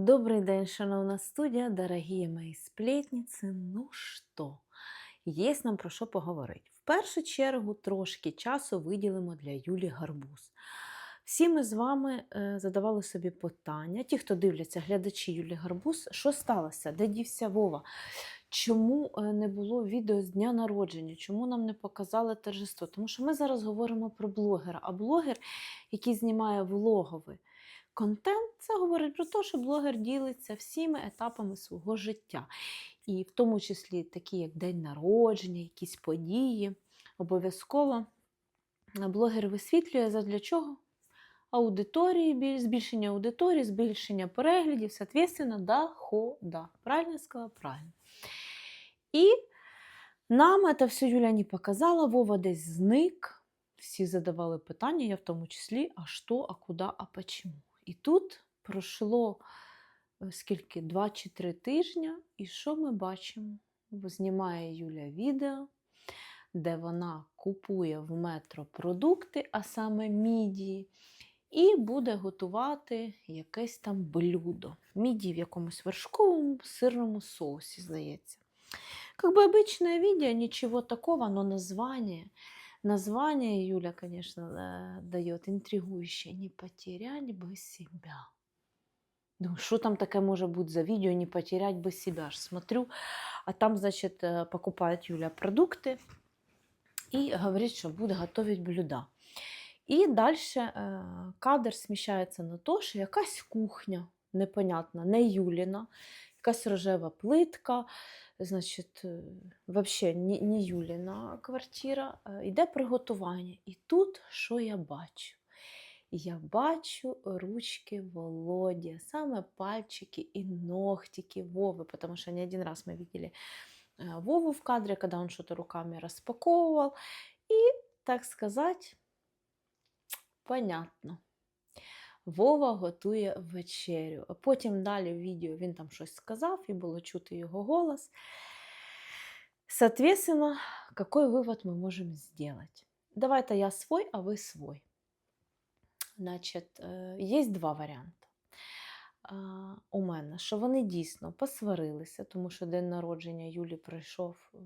Добрый день, шановна студія, дорогі мої сплетниці. Ну що, є нам про що поговорити. В першу чергу трошки часу виділимо для Юлі Гарбуз. Всі ми з вами е, задавали собі питання, ті, хто дивляться, глядачі Юлі Гарбуз, що сталося, де дівся Вова? Чому е, не було відео з дня народження? Чому нам не показали торжество? Тому що ми зараз говоримо про блогера, а блогер, який знімає влоговий контент, це говорить про те, що блогер ділиться всіми етапами свого життя. І в тому числі такі, як день народження, якісь події. Обов'язково блогер висвітлює задля чого? Аудиторії, збільшення аудиторії, збільшення переглядів, соответственно, дохода. Правильно сказала? Правильно. І нам это все Юля не показала, Вова десь зник. Всі задавали питання, я в тому числі, а що, а куди, а почему. І тут пройшло е, скільки, два чи три тижня, і що ми бачимо? Знімає Юля відео, де вона купує в метро продукти, а саме мідії, і буде готувати якесь там блюдо. Мідії в якомусь вершковому сирному соусі, здається. Как бы обычное видео, ничего такого, но название, название Юля, конечно, э, дает интригующее. Не потерять бы себя. Думаю, что там такое может быть за видео, не потерять бы себя. Аж смотрю, а там, значит, э, покупает Юля продукты и говорит, что будет готовить блюда. І далі е, кадр сміщається на те, що якась кухня непонятна, не Юліна, якась рожева плитка, значить, е, вообще не, не Юліна квартира, е, йде приготування. І тут що я бачу? Я бачу ручки Володі, саме пальчики и ногтики Вовы, потому что не один раз мы видели э, Вову в кадре, когда он что-то руками распаковывал. И, так сказать, понятно. Вова готує вечерю. А потім далі в відео він там щось сказав, і було чути його голос. Соответственно, какой вывод мы можем сделать? Давайте я свой, а ви свой. Значить, е, є два варіанти. У мене, що вони дійсно посварилися, тому що день народження Юлі пройшов е,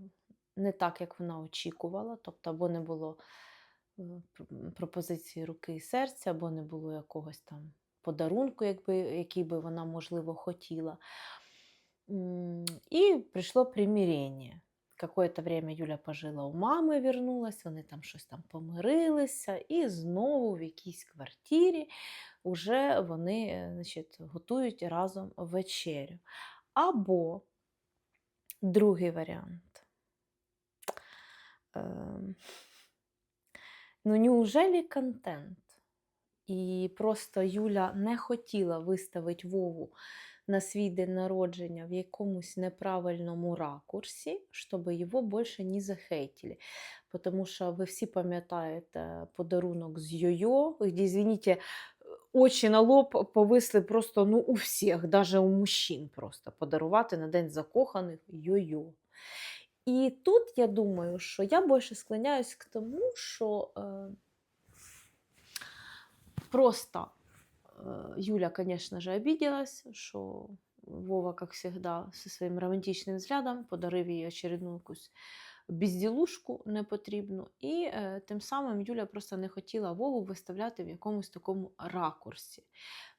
не так, як вона очікувала, тобто або не було пропозиції руки і серця, або не було якогось там подарунку, якби, який би вона, можливо, хотіла. І прийшло примирення. Какое-то время Юля пожила у мами, вернулась, вони там щось там помирилися, і знову в якійсь квартирі вже вони е, значить, готують разом вечерю. Або другий варіант. Ну, неужели контент? І просто Юля не хотіла виставити Вову на свій день народження в якомусь неправильному ракурсі, щоб його більше не захейтили. Тому що ви всі пам'ятаєте подарунок з Йо-Йо, де, извините, очі на лоб повисли просто ну, у всіх, навіть у мужчин просто подарувати на День закоханих Йо-Йо. І тут я думаю, що я більше склоняюсь к тому, що е, просто э, Юля, конечно же, обиделась, что Вова, как всегда, со своим романтичным взглядом подарив їй очередну якусь безділушку непотрібну. І е, тим самим Юля просто не хотіла Вову виставляти в якомусь такому ракурсі,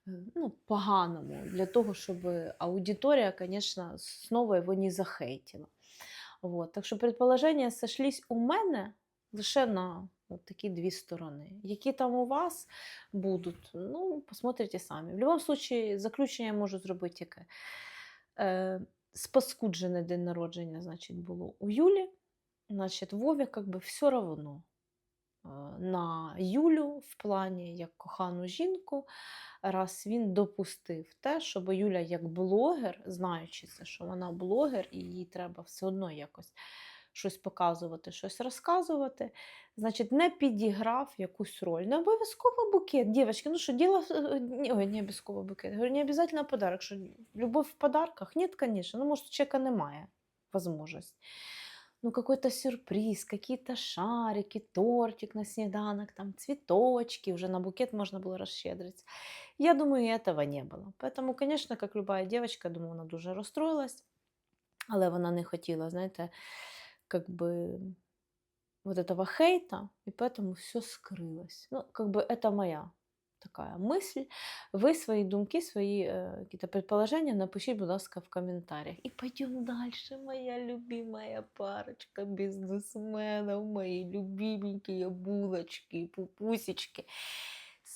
е, ну, поганому, для того, щоб аудиторія, звісно, знову його не захейтила. Вот. Так що предположення сошлись у мене лише на от такі дві сторони. Які там у вас будуть, ну, посмотрите самі. В будь-якому випадку, заключення я можу зробити яке. Е, спаскуджене день народження, значить, було у Юлі. Значить, Вові как би все е, на Юлю в плані як кохану жінку, раз він допустив те, щоб Юля як блогер, знаючи це, що вона блогер, і їй треба все одно якось щось показувати, щось розказувати, значить, не підіграв якусь роль. Не обов'язково букет. Дівчатки, ну що, діло... Ой, не обов'язково букет. Говорю, не обов'язково подарок. Що любов в подарках? Ні, звісно. Ну, може, чоловіка немає можливості ну, какой-то сюрприз, какие-то шарики, тортик на снеданок, там цветочки, уже на букет можно было расщедриться. Я думаю, и этого не было. Поэтому, конечно, как любая девочка, думаю, вона дуже розстроїлась, але вона не хотіла, знаєте, как бы вот этого хейта, и поэтому все скрылось. Ну, как бы это моя такая мысль. Вы свои думки, свои э, какие-то предположения напишите, будь ласка, в комментариях. И пойдем дальше, моя любимая парочка бизнесменов, мои любименькие булочки, пупусечки.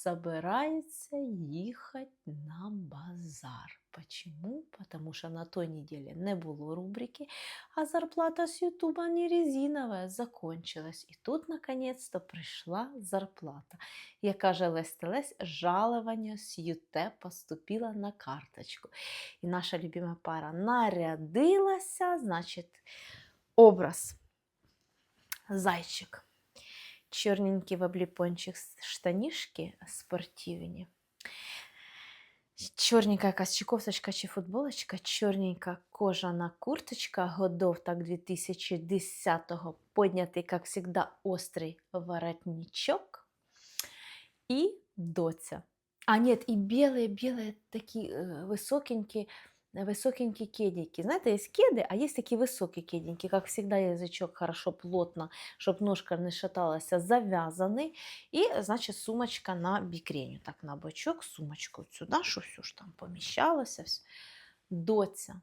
Собирается ехать на базар. Почему? Потому что на той неделе не было рубрики, а зарплата с Ютуба не резиновая, закончилась. И тут, наконец-то, пришла зарплата. Як каже Лесь Телесь, жалование с ЮТ поступило на карточку. І наша любима пара нарядилася, значить, образ. Зайчик. Чорненькі в обліпончик штанішки спортивні. Чорненька якась чи кофточка чи футболочка, чорненька кожана курточка, годов так 2010-го, поднятий, как всегда, острий воротничок и доця. А нет, и белые-белые такие э, высокенькие, высокенькие кедики. Знаете, есть кеды, а есть такие высокие кедики. Как всегда, язычок хорошо плотно, чтобы ножка не шаталась, завязанный. И, значит, сумочка на бікреню. Так, на бочок, сумочку от сюди, що все ж там поміщалося. Все. Доця.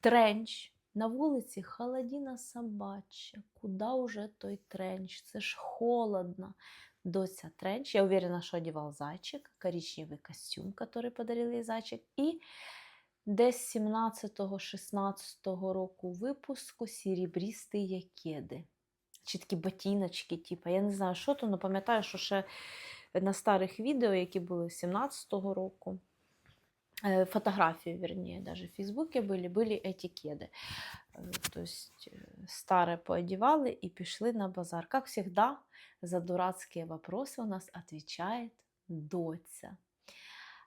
Тренч. На вулиці холодина собача. Куда уже той тренч? Це ж холодно. Доця тренч. Я уверена, що одевал зайчик. Коричневый костюм, который подарил ей зайчик. І десь 17-16 року випуску серебристі кеди. Чи такі ботиночки, типу. Я не знаю, що то, але пам'ятаю, що ще на старих відео, які були 17-го року, э, фотографии, вернее, даже в Фейсбуке были, были эти кеды. Э, То есть э, старые поодевали и пішли на базар. Как всегда, за дурацкие вопросы у нас отвечает доця.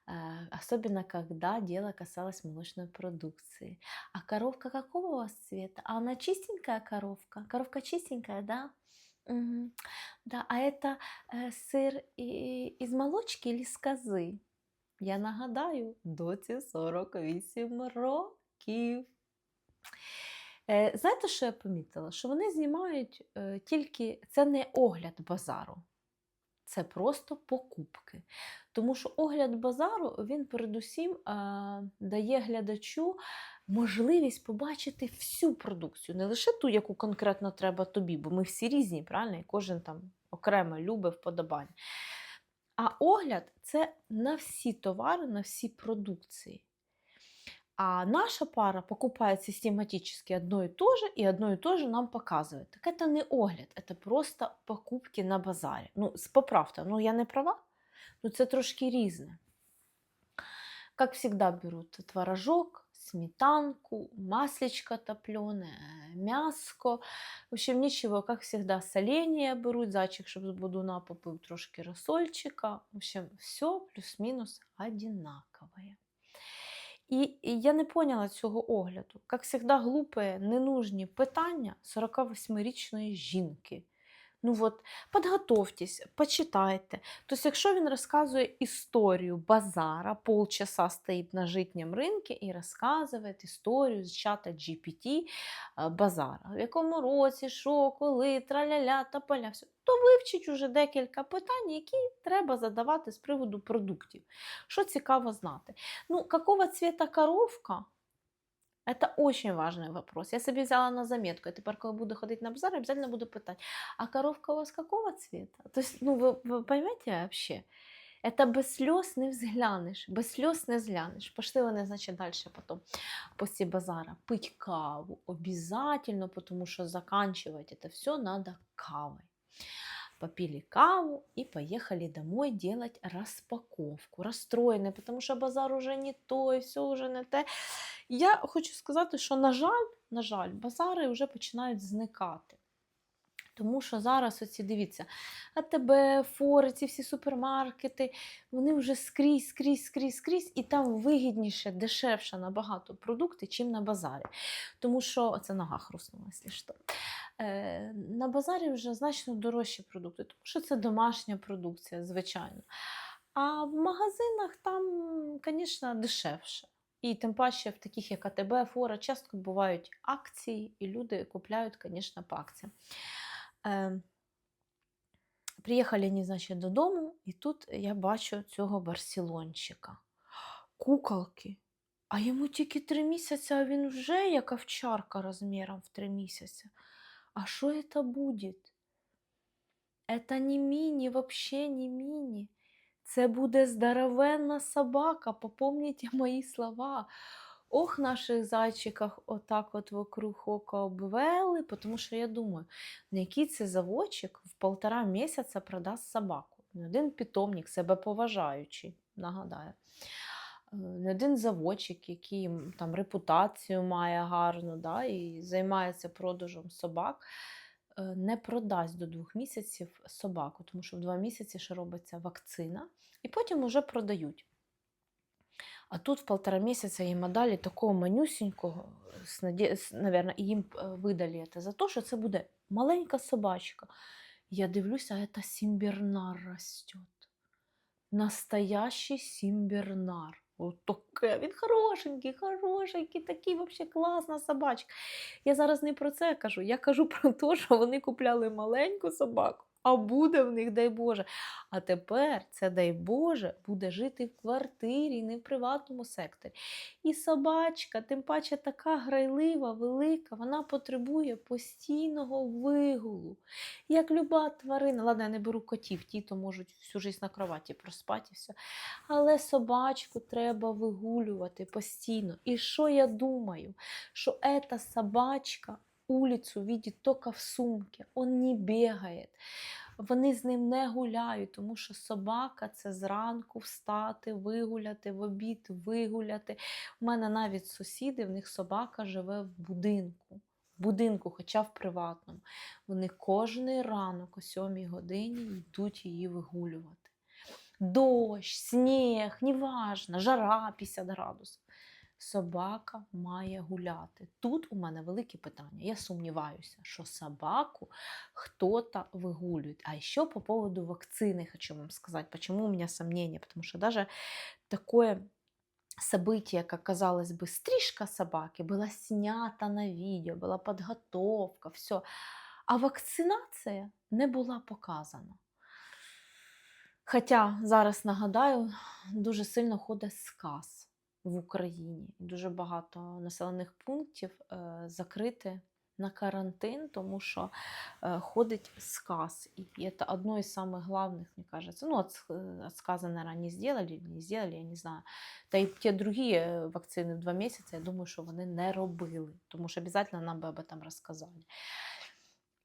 Э, Особенно, когда дело касалось молочной продукции. А коровка какого у вас цвета? А она чистенькая коровка? Коровка чистенькая, да? Мгм. Да, а это э, сыр и- из молочки или з кози? Я нагадаю, доці 48 років. Е, знаєте, що я помітила? Що вони знімають е, тільки це не огляд базару, це просто покупки. Тому що огляд базару він передусім е, дає глядачу можливість побачити всю продукцію, не лише ту, яку конкретно треба тобі, бо ми всі різні, правильно? І кожен там окремо любить вподобання. А огляд це на всі товари, на всі продукції. А наша пара покупает систематически одно и то же, и одно и то же нам показывает. Так это не огляд, это просто покупки на базарі. Ну, с- поправте, ну я не права? Ну це трошки різне. Как всегда берут творожок, сметанку, маслечко топленое, мяско. В общем, ничего, как всегда, соленья берут, зайчик, щоб з будуна попив трошки розсольчика. В общем, все плюс-мінус одинаковое. І, я не поняла цього огляду. Як завжди, глупе, ненужні питання 48-річної жінки. Ну от, підготовтесь, почитайте. Тобто, якщо він розказує історію базара, полчаса стоїть на житньому ринку і розказує історію з чата GPT е, базара. В якому році, що, коли, траля-ля, тополя, все. То вивчіть уже декілька питань, які треба задавати з приводу продуктів. Що цікаво знати. Ну, какого цвета коровка? Это очень важный вопрос. Я себе взяла на заметку. Я тепер, коли буду ходити на базар, обязательно буду питати, а коровка у вас какого цвета? То есть, ну, вы, вы понимаете вообще? Это без слез не взглянеш, без слез не взглянеш. Пошли вони, значить, далі потім, після базара, пить каву. Обязательно, потому что заканчивать это все надо кавой. Попили каву и поехали домой делать распаковку. Расстроены, потому что базар уже не той, все уже не те. Я хочу сказати, що, на жаль, на жаль, базари вже починають зникати. Тому що зараз оці, дивіться, АТБ, Фори, ці всі супермаркети, вони вже скрізь, скрізь, скрізь, скрізь, і там вигідніше, дешевше набагато продукти, чим на базарі. Тому що це нога хрустнула, якщо що. Е, на базарі вже значно дорожчі продукти, тому що це домашня продукція, звичайно. А в магазинах там, звісно, дешевше. І тим паче в таких, як АТБ, Фора, часто бувають акції, і люди купляють, звісно, по акціям. Е, приїхали вони, значить, додому, і тут я бачу цього барселончика. Куколки. А йому тільки три місяці, а він вже як овчарка розміром в три місяці. А що це буде? Это не міні, вообще не міні. Це буде здоровенна собака, попомніть мої слова. Ох, наших зайчиках отак от вокруг ока обвели, тому що я думаю, на який це заводчик в полтора місяця продасть собаку. Не один питомник, себе поважаючий, нагадаю. Е, Не один заводчик, який там репутацію має гарну, да, і займається продажем собак, не продасть до двох місяців собаку, тому що в два місяці ще робиться вакцина, і потім вже продають. А тут в полтора місяця їм дали такого манюсінького, з наде- з- наверно, і їм е, видали за те, що це буде маленька собачка. Я дивлюся, це сімбернар росте. Настоящий симбернар. Вот таке. Він хорошенький, хорошенький, такий взагалі класна собачка. Я зараз не про це кажу. Я кажу про те, що вони купляли маленьку собаку, а буде в них, дай Боже. А тепер це, дай Боже, буде жити в квартирі, не в приватному секторі. І собачка, тим паче така грайлива, велика, вона потребує постійного вигулу. Як люба тварина, ладно, я не беру котів, ті то можуть всю життя на кроваті проспати все. Але собачку треба вигулювати постійно. І що я думаю? Що эта собачка улицу видит только в сумке, он не бігає. Вони з ним не гуляють, тому що собака це зранку встати, вигуляти, в обід вигуляти. У мене навіть сусіди, в них собака живе в будинку. В будинку, хоча в приватному. Вони кожний ранок о 7 годині йдуть її вигулювати. Дощ, сніг, неважно, жара 50 градусів Собака має гуляти. Тут у мене велике питання. Я сумніваюся, що собаку кто-то выгуливает. А еще по поводу вакцины хочу вам сказать, почему у меня сомнения. Потому что даже такое событие, как казалось бы, стрижка собаки, была снята на видео, была подготовка, все. А вакцинація не була показана. Хоча зараз нагадаю, дуже сильно ходить сказ в Україні. Дуже багато населених пунктів е, закрити на карантин, тому що е, ходить сказ. І це одно из самых главных, мне кажется. Ну, от, э, от сказа, наверное, не сделали, не сделали, я не знаю. Та й ті другі е, вакцини в два місяці, я думаю, що вони не робили, тому що обязательно нам би об этом розказали.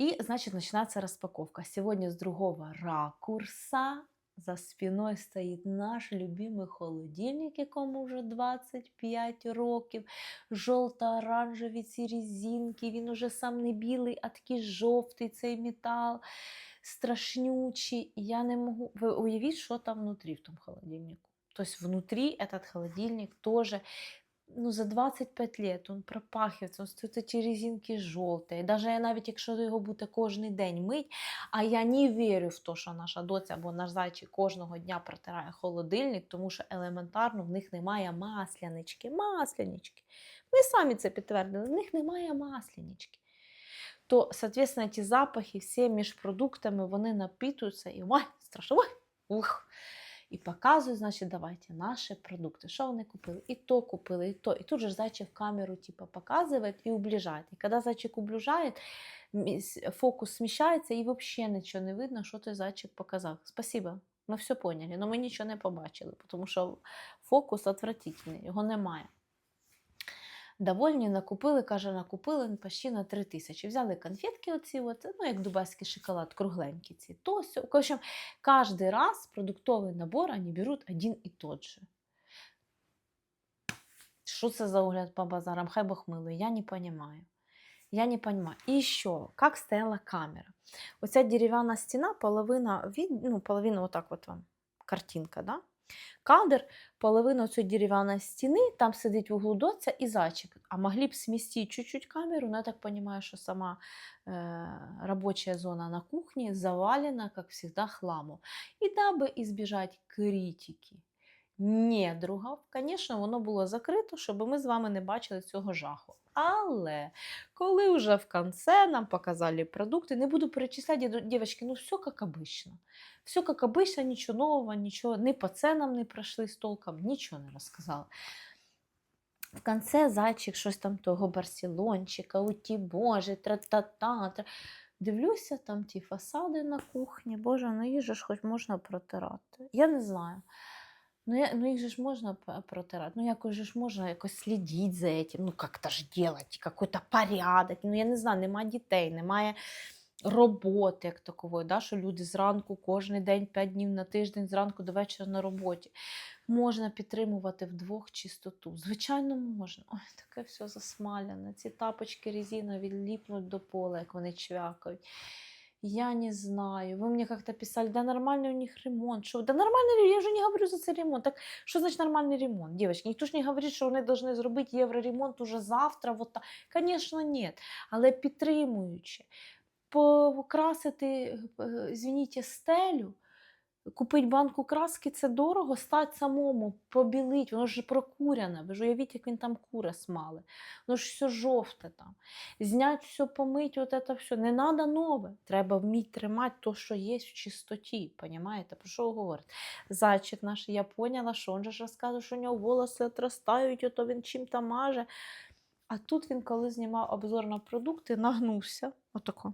И, значит, начинается распаковка. Сегодня с другого ракурса. за спиной стоит наш любимый холодильник, якому вже 25 років. Жовто-оранжеві ці резинки. Він уже сам не білий, а такий жовтий цей метал, страшнючий. Я не можу. Ви уявіть, що там внутрі в тому холодильнику. Тобто внутрі этот холодильник тоже ну, за 25 лет он пропахивается, он стоит эти резинки желтые. Даже я навіть якщо його буде кожен день мить, а я не вірю в те, що наша доця або наш зайчик кожного дня протирає холодильник, тому що елементарно в них немає маслянички. Маслянички. Ми самі це підтвердили, в них немає маслянички. То, соответственно, ті запахи всі між продуктами вони напитуються і ой, страшно, ой, ух. І показують, значить, давайте наші продукти. Що вони купили? І то купили, і то. І тут же зайчик в камеру типа, показує і уближає. І коли зайчик уближає, фокус сміщається і взагалі нічого не видно, що той зайчик показав. Спасибо, ми все поняли, але ми нічого не побачили, тому що фокус отвратительний, його немає. Довольні накупили, каже, накупили почти на 3 тисячі. Взяли конфетки, оці, от, ну, як дубайський шоколад, кругленькі ці. То сьо. В общем, каждый раз продуктовый набор они берут один и тот же. Що це за огляд по базарам? Хай Бог милує, я не понимаю. Я не понимаю. И еще, как стояла камера. Оця дерев'яна стіна, половина, ну, половина отак от вам картинка, да? Кадр, половина цієї дерев'яної стіни, там сидить в углу доця і зайчик. А могли б сместить чуть-чуть камеру, но я так понимаю, что сама э, рабочая зона на кухне завалена, как всегда, хламом. І даби избежать критики, недругав, звісно, воно було закрито, щоб ми з вами не бачили цього жаху. Але коли вже в конце нам показали продукти, не буду перечисляти, дівчатки, ну все як обично. Все як обично, нічого нового, нічого, ні по ценам не пройшли з толком, нічого не розказали. В конце зайчик щось там того барселончика, уті боже, тра-та-та. тра. Дивлюся, там ті фасади на кухні. Боже, ну їх же ж хоч можна протирати. Я не знаю. Ну, я, ну їх же ж можна п- протирати. Ну, якось же ж можна якось слідити за этим. Ну, як-то ж делать, какой-то порядок. Ну, я не знаю, немає дітей, немає роботи як такової, да, що люди зранку кожен день, 5 днів на тиждень, зранку до вечора на роботі. Можна підтримувати вдвох чистоту. Звичайно, можна. Ой, таке все засмаляне. Ці тапочки резинові ліпнуть до пола, як вони чвякають Я не знаю. Вы мне как-то писали, да нормальный у них ремонт. Что? Да нормальный ремонт, я уже не говорю за цей ремонт. Так что значит нормальный ремонт? Девочки, никто ж не говорит, що вони должны зробити євроремонт уже завтра. Вот так. Конечно, нет. Але підтримуючи, покрасити, е, звініть, стелю, купити банку краски це дорого, стать самому, побілить, воно ж прокуряне. Ви ж уявіть, як він там кури смали. Воно ж все жовте там. Знять все, помить, от це все. Не треба нове. Треба вміти тримати то, що є в чистоті. Понимаєте? Про що ви говорите? Зайчик наш, я поняла, що він же ж розказує, що у нього волоси отростають, ото він чим-то маже. А тут він, коли знімав обзор на продукти, нагнувся. Отако.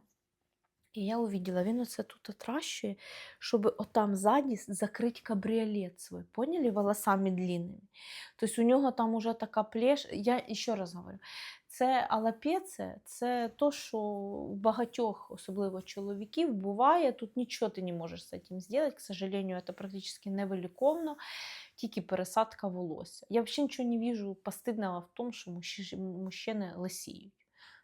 І я увидела, він оце тут отращує, щоб отам ззаді закрити кабріолет свій. Поняли? Волосами длинними. Тобто у нього там уже така плеш. Я ще раз говорю, це алапеце, це то, що у багатьох, особливо чоловіків, буває. Тут нічого ти не можеш з цим зробити. К сожалению, це практично невиліковно, тільки пересадка волосся. Я взагалі нічого не вижу постидного в тому, що мужчини лисіють.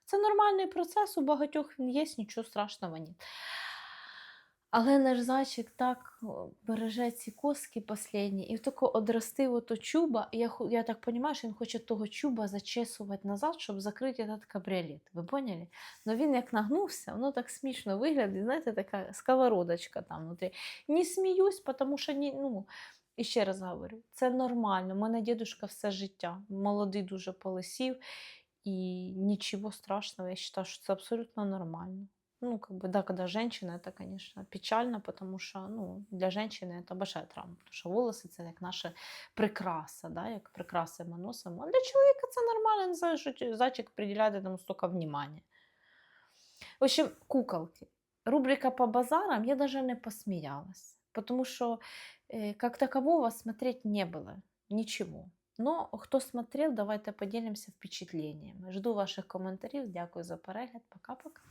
Це нормальний процес, у багатьох він є, нічого страшного ні. Але наш зайчик так береже ці коски останні, і тако одростив ото чуба. І я, я так розумію, що він хоче того чуба зачесувати назад, щоб закрити этот кабріолет. Ви поняли? Ну він як нагнувся, воно так смішно виглядає, знаєте, така сковородочка там внутрі. Не сміюсь, тому що ні, ну, і ще раз говорю, це нормально. У мене дідусь все життя, молодий дуже полисів. И ничего страшного, я считаю, что это абсолютно нормально. Ну, как бы, да, когда женщина, это, конечно, печально, потому что, ну, для женщины это большая травма, потому что волосы це як наша прикраса, да, як прикраси ми носимо. А для чоловіка це нормально, не знаю, що ті- зайчик приділяє этому столько внимания. В общем, куколки. Рубрика по базарам я даже не посмеялась, потому что э, как такового смотреть не было ничего. Но хто смотрел, давайте поділимося впечатленнями. Жду ваших коментарів. Дякую за перегляд. Пока-пока.